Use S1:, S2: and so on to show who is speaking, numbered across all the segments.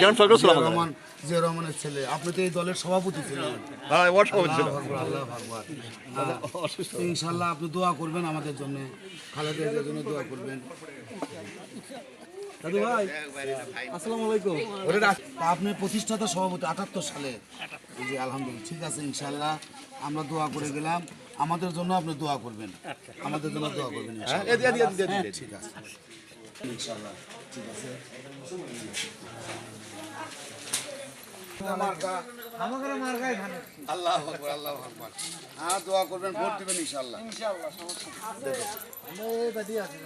S1: জ্ঞান সরকার সালাম
S2: রহমান জিয়া রহমানের ছেলে। আপনি তো এই দলের সভাপতি ছিলেন।
S1: হ্যাঁ ওয়ার্ড সভাপতি
S2: আল্লাহু। হ্যাঁ, ইনশাল্লাহ আপনি দোয়া করবেন আমাদের জন্য খালেদের জন্য দোয়া করবেন। দাদু ভাই আসসালামু আলাইকুম। আপনি প্রতিষ্ঠাতা সভাপতি আটাত্তর সালে। জি আলহামদুলিল্লাহ ঠিক আছে ইনশাল্লাহ আমরা দোয়া করে গেলাম। আমাদের জন্য আপনি দোয়া করবেন। আমাদের জন্য দোয়া করবেন হ্যাঁ, ঠিক আছে। ইনশাল্লাহ ঠিক আছে? আল্লাহ আকবার আল্লাহ আকবার। হ্যাঁ দোয়া করবেন ভোট দিবেন ইনশাআল্লাহ।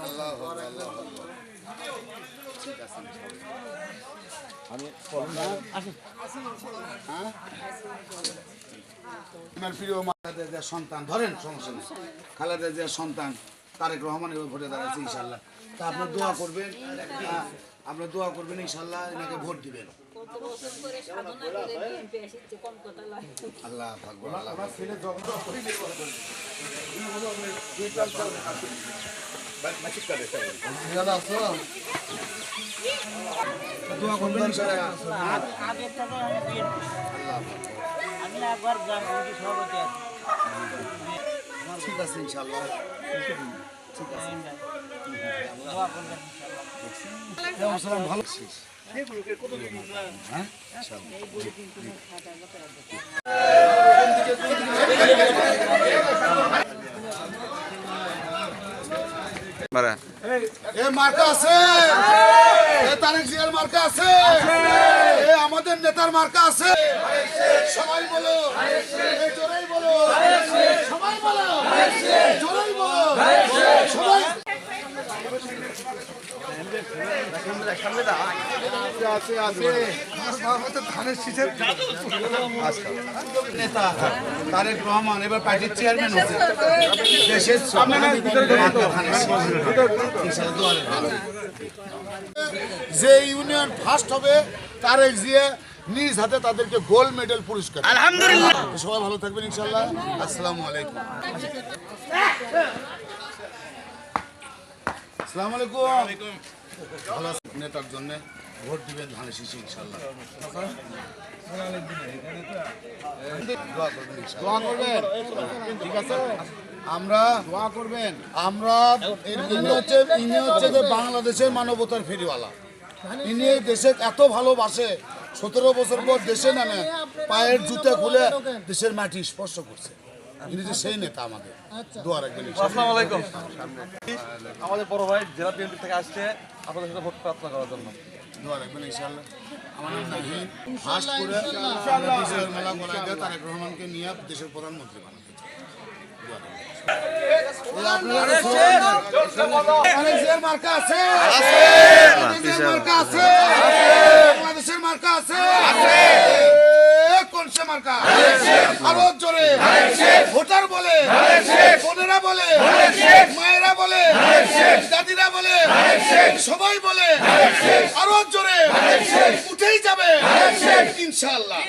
S2: আল্লাহ আকবার, আল্লাহ আকবার। ঠিক আছে? আমার প্রিয় মাতাদের যে সন্তান ধরেন সমস্যা নেই। খালেদের যে সন্তান তারেক রহমান এবার ভোটে দাঁড়াচ্ছে ইনশাল্লাহ। তা আপনার দোয়া করবেন আপনার দোয়া করবেন, ইনশাল্লাহ এনাকে ভোট দিবেন। আল্লাহ আল্লাহ দোয়া করবেন
S3: আগে থেকে আমি বিএনপি আমি একবার গ্রাম কমিটি সভাপতি আছি
S2: ঠিক আছে ইনশাল্লাহ ঠিক আছে। ভালো হ্যাঁ?
S1: মারা
S2: এ মার্কা আছে। এ তারেক জিয়ার মার্কা আছে। এ আমাদের নেতার মার্কা আছে। সবাই বলো। জোরেই বলো। সবাই বলো। জোরেই বলো সবাই আছে আছে। নেতা তারেক রহমান এবার পার্টির চেয়ারম্যান হচ্ছে দেশের যে ইউনিয়ন ফার্স্ট হবে তারেক জিয়া নিজ হাতে তাদেরকে গোল্ড মেডেল পুরস্কার। আলহামদুলিল্লাহ। সবাই ভালো থাকবেন ইনশাল্লাহ আসসালামু আলাইকুম। আসসালামু আলাইকুম। ভালো নেতার জন্য? ভোট দিবেন শীষে ইনশাল্লাহ দোয়া করবেন দোয়া করবেন ঠিক আছে? আমরা দোয়া করবেন। আমরা ইনি হচ্ছে ইনি হচ্ছে যে বাংলাদেশের মানবতার ফেরিওয়ালা। ইনি এই দেশে এত ভালোবাসে সতেরো বছর পর দেশে নামে পায়ের জুতে খুলে দেশের মাটি স্পর্শ করছে। ইনি যে সেই নেতা আমাদের। দোয়া রাখবেন
S1: আসসালামু আলাইকুম। আমাদের বড় ভাই জেলা বিএনপি থেকে আসছে আপনাদের সাথে ভোট প্রার্থনা করার জন্য।
S2: দোয়া রাখবেন ইনশাআল্লাহ। আমার নাম নাহিদ। ফার্স্ট করে বিজয়ের মেলা করাই দিয়ে তারেক রহমানকে নিয়ে দেশের প্রধানমন্ত্রী বানাতে চাই। আপনারা সবাই বলে আরও জোরে উঠেই যাবে। ইনশাল্লাহ